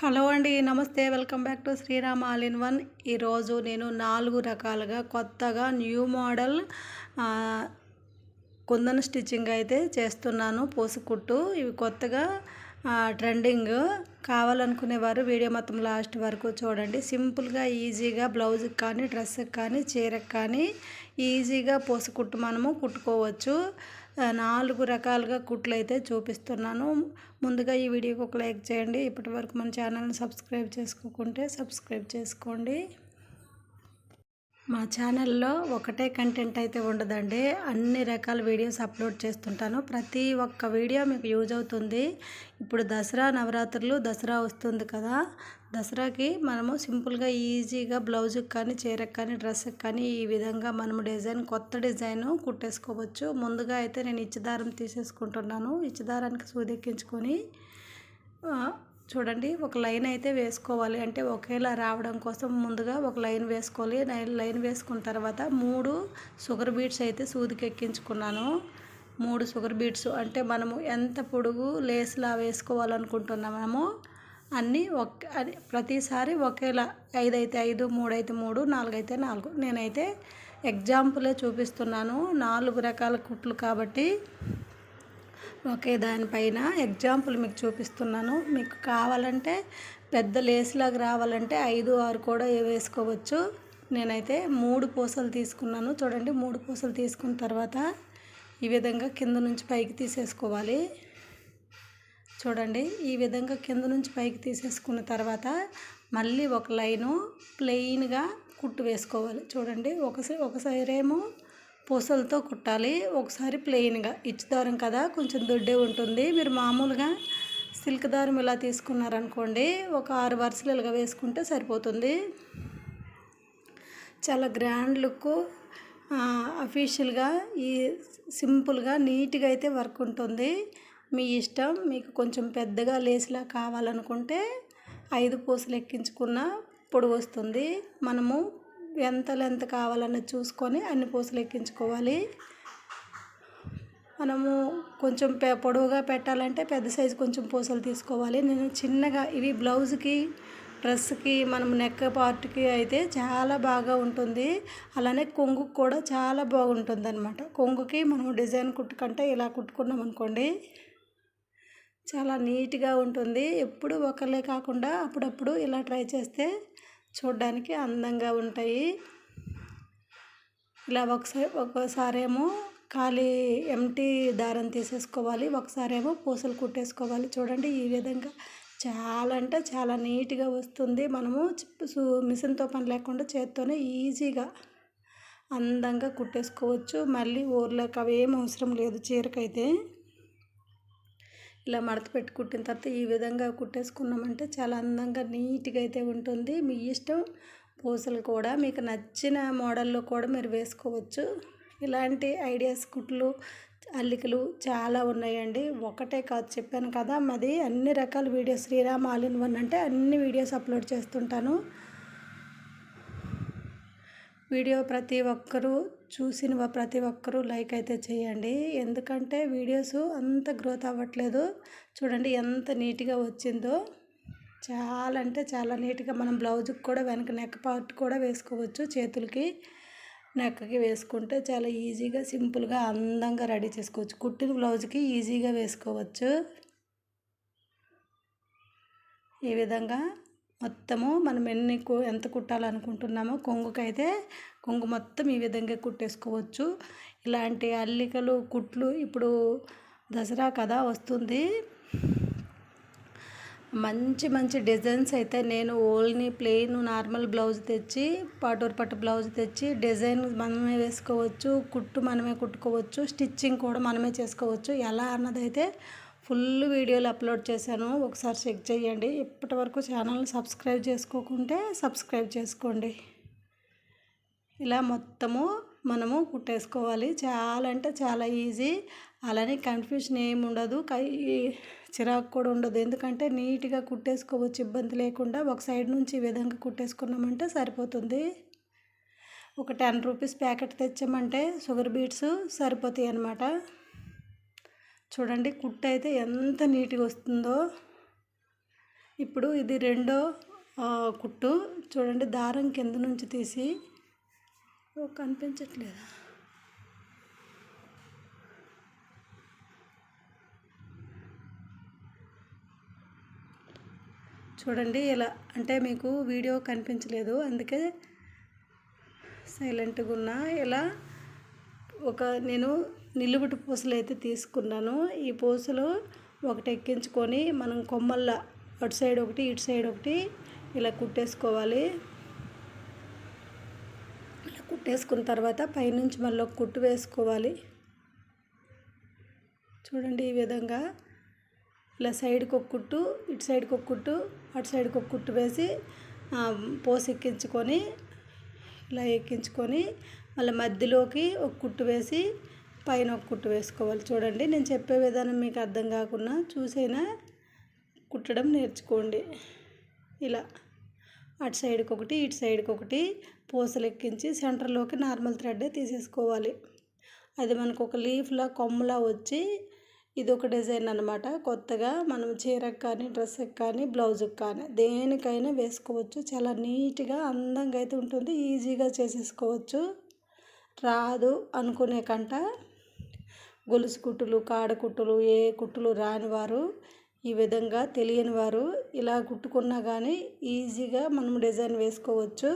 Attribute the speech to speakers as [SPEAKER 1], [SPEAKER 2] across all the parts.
[SPEAKER 1] Hello అండి నమస్తే. Welcome back to Sriram all in one. ఈరోజు నేను నాలుగు రకాలుగా కొత్తగా న్యూ మోడల్ కుందన్ స్టిచ్చింగ్ అయితే చేస్తున్నాను పోసుకుట్టు. ఇవి కొత్తగా ట్రెండింగ్. కావాలనుకునేవారు వీడియో మొత్తం లాస్ట్ వరకు చూడండి. సింపుల్గా ఈజీగా బ్లౌజ్కి కానీ డ్రెస్కి కానీ చీరకు కానీ ఈజీగా పోసుకుట్టు మనము కుట్టుకోవచ్చు. నాలుగు రకాలుగా కుట్లు అయితే చూపిస్తున్నాను. ముందుగా ఈ వీడియోకి ఒక లైక్ చేయండి. ఇప్పటి వరకు మన ఛానల్ని సబ్స్క్రైబ్ చేసుకోకుంటే సబ్స్క్రైబ్ చేసుకోండి. మా ఛానల్లో ఒకటే కంటెంట్ అయితే ఉండదండి. అన్ని రకాల వీడియోస్ అప్లోడ్ చేస్తుంటాను. ప్రతి ఒక్క వీడియో మీకు యూజ్ అవుతుంది. ఇప్పుడు దసరా నవరాత్రులు దసరా వస్తుంది కదా. దసరాకి మనము సింపుల్గా ఈజీగా బ్లౌజుకి కానీ చీరకు కానీ డ్రెస్కి కానీ ఈ విధంగా మనము డిజైన్ కొత్త డిజైన్ కుట్టేసుకోవచ్చు. ముందుగా అయితే నేను ఇచ్చిదారం తీసేసుకుంటున్నాను. ఇచ్చిదారానికి సూదెక్కించుకొని చూడండి ఒక లైన్ అయితే వేసుకోవాలి. అంటే ఒకేలా రావడం కోసం ముందుగా ఒక లైన్ వేసుకోవాలి. లైన్ వేసుకున్న తర్వాత మూడు షుగర్ బీట్స్ అయితే సూదికి ఎక్కించుకున్నాను మూడు షుగర్ బీట్స్. అంటే మనము ఎంత పొడుగు లేస్లా వేసుకోవాలనుకుంటున్నామో అన్నీ ఒక ప్రతిసారి ఒకేలా ఐదు అయితే ఐదు మూడు అయితే మూడు నాలుగు అయితే నాలుగు. నేనైతే ఎగ్జాంపులే చూపిస్తున్నాను. నాలుగు రకాల కుట్లు కాబట్టి ఒకే దానిపైన ఎగ్జాంపుల్ మీకు చూపిస్తున్నాను. మీకు కావాలంటే పెద్ద లేస్లాగా రావాలంటే ఐదు ఆరు కూడా వేసుకోవచ్చు. నేనైతే మూడు పూసలు తీసుకున్నాను. చూడండి మూడు పూసలు తీసుకున్న తర్వాత ఈ విధంగా కింద నుంచి పైకి తీసేసుకోవాలి. చూడండి ఈ విధంగా కింద నుంచి పైకి తీసేసుకున్న తర్వాత మళ్ళీ ఒక లైను ప్లెయిన్గా కుట్టు వేసుకోవాలి. చూడండి ఒకసారి ఒకసారి ఏమో పూసలతో కుట్టాలి. ఒకసారి ప్లెయిన్గా. ఇచ్చు దారం కదా కొంచెం దొడ్డే ఉంటుంది. మీరు మామూలుగా సిల్క్ దారం ఇలా తీసుకున్నారనుకోండి ఒక ఆరు వరుసలు ఇలాగ వేసుకుంటే సరిపోతుంది. చాలా గ్రాండ్ లుక్ అఫీషియల్గా ఈ సింపుల్గా నీట్గా అయితే వర్క్ ఉంటుంది. మీ ఇష్టం మీకు కొంచెం పెద్దగా లేసిలా కావాలనుకుంటే ఐదు పూసలు ఎక్కించుకున్న పొడి వస్తుంది. మనము ఎంత లెంత్ కావాలన్నది చూసుకొని అన్ని పూసలు ఎక్కించుకోవాలి. మనము కొంచెం పె పొడవుగా పెట్టాలంటే పెద్ద సైజు కొంచెం పూసలు తీసుకోవాలి. నేను చిన్నగా ఇవి బ్లౌజ్కి డ్రెస్కి మనం నెక్ పార్ట్కి అయితే చాలా బాగా ఉంటుంది. అలానే కొంగుకు కూడా చాలా బాగుంటుంది అనమాట కొంగుకి మనం డిజైన్ కుట్టుకంటే ఇలా కుట్టుకున్నాం అనుకోండి చాలా నీట్గా ఉంటుంది. ఎప్పుడు ఒకలే కాకుండా అప్పుడప్పుడు ఇలా ట్రై చేస్తే చూడడానికి అందంగా ఉంటాయి. ఇలా ఒకసారి ఒకసారేమో ఖాళీ ఎంటీ దారం తీసేసుకోవాలి ఒకసారేమో పూసలు కుట్టేసుకోవాలి. చూడండి ఈ విధంగా చాలా అంటే చాలా నీట్గా వస్తుంది. మనము మిషన్తో పని లేకుండా చేత్తోనే ఈజీగా అందంగా కుట్టేసుకోవచ్చు. మళ్ళీ ఊర్లోకి అవేం అవసరం లేదు చీరకైతే. ఇలా మడత పెట్టి కుట్టిన తర్వాత ఈ విధంగా కుట్టేసుకున్నామంటే చాలా అందంగా నీట్గా అయితే ఉంటుంది. మీ ఇష్టం పూసలు కూడా మీకు నచ్చిన మోడల్లో కూడా మీరు వేసుకోవచ్చు. ఇలాంటి ఐడియాస్ కుట్లు అల్లికలు చాలా ఉన్నాయండి. ఒకటే కాదు చెప్పాను కదా మాది అన్ని రకాల videos. Sriram all in one అంటే అన్ని వీడియోస్ అప్లోడ్ చేస్తుంటాను. వీడియో ప్రతి ఒక్కరూ చూసిన ప్రతి ఒక్కరూ లైక్ అయితే చేయండి. ఎందుకంటే వీడియోస్ అంత గ్రోత్ అవ్వట్లేదు. చూడండి ఎంత నీట్గా వచ్చిందో. చాలా అంటే చాలా నీట్గా మనం బ్లౌజ్కి కూడా వెనక నెక్ పార్ట్ కూడా వేసుకోవచ్చు చేతులకి. నెక్కకి వేసుకుంటే చాలా ఈజీగా సింపుల్గా అందంగా రెడీ చేసుకోవచ్చు. కుట్టిన బ్లౌజ్కి ఈజీగా వేసుకోవచ్చు. ఈ విధంగా మొత్తము మనం ఎన్ని ఎంత కుట్టాలనుకుంటున్నామో కొంగుకైతే కొంగు మొత్తం ఈ విధంగా కుట్టేసుకోవచ్చు. ఇలాంటి అల్లికలు కుట్లు ఇప్పుడు దసరా కదా వస్తుంది. మంచి మంచి డిజైన్స్ అయితే నేను ఓన్లీ ప్లెయిన్ నార్మల్ బ్లౌజ్ తెచ్చి పాటూరు పట్టు బ్లౌజ్ తెచ్చి డిజైన్ మనమే వేసుకోవచ్చు కుట్టు మనమే కుట్టుకోవచ్చు స్టిచ్చింగ్ కూడా మనమే చేసుకోవచ్చు. ఎలా అన్నదైతే ఫుల్ వీడియోలు అప్లోడ్ చేశాను. ఒకసారి చెక్ చేయండి. ఇప్పటి వరకు ఛానల్ని సబ్స్క్రైబ్ చేసుకోకుంటే సబ్స్క్రైబ్ చేసుకోండి. ఇలా మొత్తము మనము కుట్టేసుకోవాలి. చాలా అంటే చాలా ఈజీ. అలానే కన్ఫ్యూషన్ ఏమి ఉండదు. కై చిరాకు కూడా ఉండదు. ఎందుకంటే నీట్గా కుట్టేసుకోవచ్చు ఇబ్బంది లేకుండా ఒక సైడ్ నుంచి ఈ విధంగా కుట్టేసుకున్నామంటే సరిపోతుంది. ఒక టెన్ రూపీస్ ప్యాకెట్ తెచ్చామంటే షుగర్ బీట్స్ సరిపోతాయి అన్నమాట. చూడండి కుట్టు అయితే ఎంత నీట్గా వస్తుందో. ఇప్పుడు ఇది రెండో కుట్టు. చూడండి దారం కింద నుంచి తీసి. కనిపించట్లేదా? చూడండి ఇలా అంటే మీకు వీడియో కనిపించలేదు. అందుకే సైలెంట్గా ఉన్నా. ఇలా ఒక నేను నిలువుటి పూసలు అయితే తీసుకున్నాను. ఈ పూసలు ఒకటి ఎక్కించుకొని మనం కొమ్మల్లా అటు సైడ్ ఒకటి ఇటు సైడ్ ఒకటి ఇలా కుట్టేసుకోవాలి. ఇలా కుట్టేసుకున్న తర్వాత పైనుంచి మళ్ళీ ఒక కుట్టు వేసుకోవాలి. చూడండి ఈ విధంగా ఇలా సైడ్కి ఒక కుట్టు ఇటు సైడ్కి ఒక కుట్టు అటు సైడ్కి ఒక కుట్టు వేసి పోసి ఎక్కించుకొని ఇలా ఎక్కించుకొని మళ్ళీ మధ్యలోకి ఒక కుట్టు వేసి పైన ఒక కుట్టు వేసుకోవాలి. చూడండి నేను చెప్పే విధానం మీకు అర్థం కాకుండా చూసైనా కుట్టడం నేర్చుకోండి. ఇలా. అటు సైడ్కి ఒకటి ఇటు సైడ్కి ఒకటి పూసలు ఎక్కించి సెంటర్లోకి నార్మల్ థ్రెడ్ తీసేసుకోవాలి. అది మనకు ఒక లీఫ్లా కొమ్మలా వచ్చి ఇది ఒక డిజైన్ అనమాట కొత్తగా మనం చీరకు కానీ డ్రెస్కి కానీ బ్లౌజ్కి కానీ దేనికైనా వేసుకోవచ్చు. చాలా నీట్గా అందంగా అయితే ఉంటుంది. ఈజీగా చేసేసుకోవచ్చు. రాదు అనుకునే కంట గొలుసు కుట్టులు కాడ కుట్టులు ఏ కుట్టులు రాని వారు ఈ విధంగా తెలియని వారు ఇలా కుట్టుకున్నా కానీ ఈజీగా మనం డిజైన్ వేసుకోవచ్చు.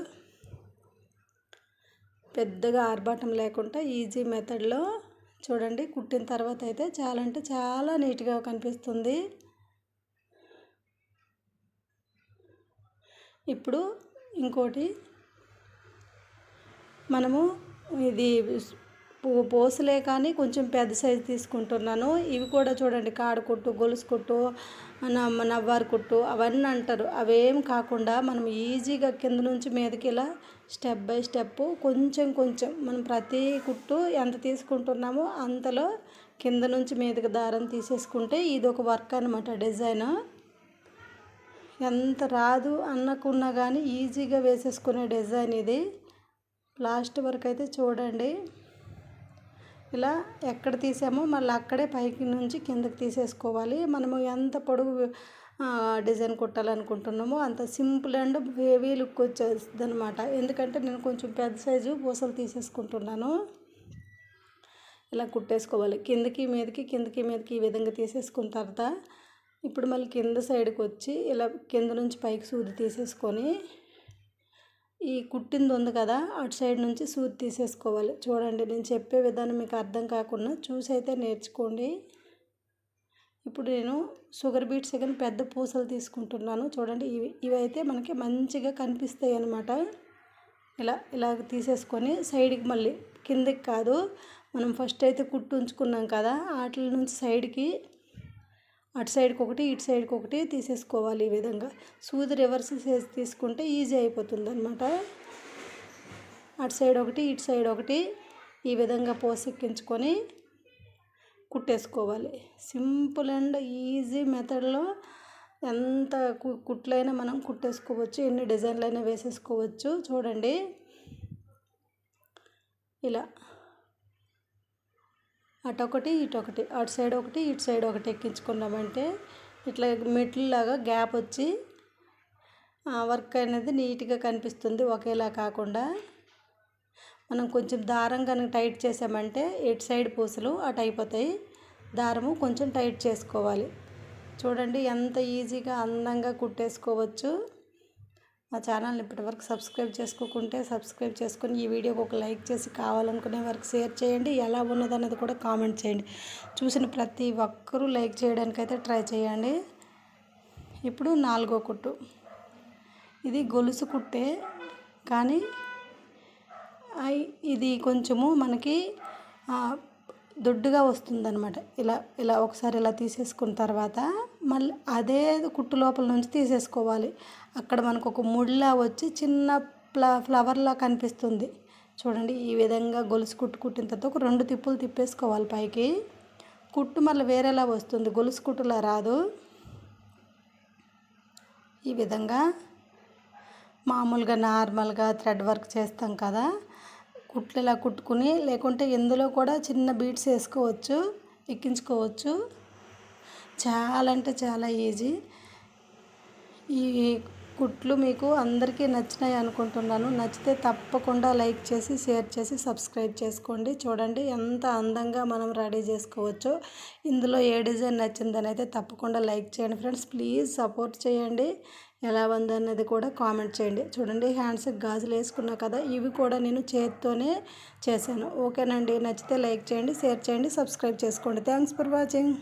[SPEAKER 1] పెద్దగా ఆర్భాటం లేకుండా ఈజీ మెథడ్లో చూడండి కుట్టిన తర్వాత అయితే చాలా అంటే చాలా నీట్గా కనిపిస్తుంది. ఇప్పుడు ఇంకోటి మనము ఇది పోసలే కానీ కొంచెం పెద్ద సైజు తీసుకుంటున్నాను. ఇవి కూడా చూడండి కాడ కుట్టు గొలుసు కుట్టు నవ్వారు కుట్టు అవన్నీ అంటారు. అవేం కాకుండా మనం ఈజీగా కింద నుంచి మీదకి ఇలా స్టెప్ బై స్టెప్ కొంచెం కొంచెం మనం ప్రతి కుట్టు ఎంత తీసుకుంటున్నామో అంతలో కింద నుంచి మీదకి దారం తీసేసుకుంటే ఇది ఒక వర్క్ అనమాట డిజైన్. ఎంత రాదు అన్నకున్నా కానీ ఈజీగా వేసేసుకునే డిజైన్ ఇది. లాస్ట్ వరకు అయితే చూడండి. ఇలా ఎక్కడ తీసామో మళ్ళీ అక్కడే పైకి నుంచి కిందకి తీసేసుకోవాలి. మనము ఎంత పొడుగు డిజైన్ కుట్టాలనుకుంటున్నామో అంత సింపుల్ అండ్ హెవీ లుక్ వచ్చేస్తుంది అనమాట ఎందుకంటే నేను కొంచెం పెద్ద సైజు పూసలు తీసేసుకుంటున్నాను. ఇలా కుట్టేసుకోవాలి. కిందకి మీదకి కిందకి మీదకి ఈ విధంగా తీసేసుకున్న తర్వాత ఇప్పుడు మళ్ళీ కింద సైడ్కి వచ్చి ఇలా కింద నుంచి పైకి సూది తీసేసుకొని ఈ కుట్టింది ఉంది కదా అటు సైడ్ నుంచి సూది తీసేసుకోవాలి. చూడండి నేను చెప్పే విధానం మీకు అర్థం కాకుండా చూసి అయితే నేర్చుకోండి. ఇప్పుడు నేను షుగర్ బీట్స్ కానీ పెద్ద పూసలు తీసుకుంటున్నాను. చూడండి ఇవి ఇవైతే మనకి మంచిగా కనిపిస్తాయి అన్నమాట. ఇలా ఇలా తీసేసుకొని సైడ్కి మళ్ళీ కిందకి కాదు మనం ఫస్ట్ అయితే కుట్టు ఉంచుకున్నాం కదా వాటి నుంచి సైడ్కి అటు సైడ్కి ఒకటి ఇటు సైడ్కి ఒకటి తీసేసుకోవాలి ఈ విధంగా. సూది రివర్స్ చేసి తీసుకుంటే ఈజీ అయిపోతుంది అనమాట అటు సైడ్ ఒకటి ఇటు సైడ్ ఒకటి ఈ విధంగా పోసెక్కించుకొని కుట్టేసుకోవాలి. సింపుల్ అండ్ ఈజీ మెథడ్లో ఎంత కు- కుట్లైనా మనం కుట్టేసుకోవచ్చు ఎన్ని డిజైన్లైనా వేసేసుకోవచ్చు. చూడండి. ఇలా. అటొకటి ఇటొకటి అటు సైడ్ ఒకటి ఇటు సైడ్ ఒకటి ఎక్కించుకున్నామంటే ఇట్లా మెట్లులాగా గ్యాప్ వచ్చి వర్క్ అనేది నీట్గా కనిపిస్తుంది ఒకేలా కాకుండా. మనం కొంచెం దారం కనుక టైట్ చేసామంటే ఎటు సైడ్ పూసలు అటు అయిపోతాయి. దారము కొంచెం టైట్ చేసుకోవాలి. చూడండి ఎంత ఈజీగా అందంగా కుట్టేసుకోవచ్చు. మా ఛానల్ని ఇప్పటివరకు సబ్స్క్రైబ్ చేసుకోకుంటే సబ్స్క్రైబ్ చేసుకుని ఈ వీడియోకి ఒక లైక్ చేసి కావాలనుకునే వరకు షేర్ చేయండి. ఎలా ఉన్నదన్నది కూడా కామెంట్ చేయండి. చూసిన ప్రతి ఒక్కరూ లైక్ చేయడానికైతే ట్రై చేయండి. ఇప్పుడు నాలుగో కుట్టు. ఇది గొలుసు కుట్టే కానీ ఐ- ఇది కొంచెము మనకి దొడ్డుగా వస్తుందన్నమాట. ఇలా ఇలా ఒకసారి ఇలా తీసేసుకున్న తర్వాత మళ్ళీ అదే కుట్టు లోపల నుంచి తీసేసుకోవాలి. అక్కడ మనకు ఒక ముళ్ళ వచ్చి చిన్న ఫ్ల ఫ్లవర్లా కనిపిస్తుంది. చూడండి ఈ విధంగా గొలుసు కుట్టు కుట్టిన తర్వాత ఒక రెండు తిప్పులు తిప్పేసుకోవాలి పైకి. కుట్టు మళ్ళీ వేరేలా వస్తుంది. గొలుసు కుట్టులా రాదు. ఈ విధంగా మామూలుగా నార్మల్గా థ్రెడ్ వర్క్ చేస్తాం కదా. కుట్లు ఇలా కుట్టుకుని లేకుంటే ఇందులో కూడా చిన్న బీట్స్ వేసుకోవచ్చు ఎక్కించుకోవచ్చు. చాలా అంటే చాలా ఈజీ. ఈ కుట్లు మీకు అందరికీ నచ్చినాయి అనుకుంటున్నాను. నచ్చితే తప్పకుండా లైక్ చేసి షేర్ చేసి సబ్స్క్రైబ్ చేసుకోండి. చూడండి ఎంత అందంగా మనం రెడీ చేసుకోవచ్చో. ఇందులో ఏ డిజైన్ నచ్చిందని అయితే తప్పకుండా లైక్ చేయండి ఫ్రెండ్స్. ప్లీజ్ సపోర్ట్ చేయండి. ఎలా ఉందన్నది కూడా కామెంట్ చేయండి. చూడండి హ్యాండ్స్కి గాజులు వేసుకున్నా కదా ఇవి కూడా నేను చేతితోనే చేశాను. ఓకేనండి నచ్చితే లైక్ చేయండి షేర్ చేయండి సబ్స్క్రైబ్ చేసుకోండి. Thanks for watching.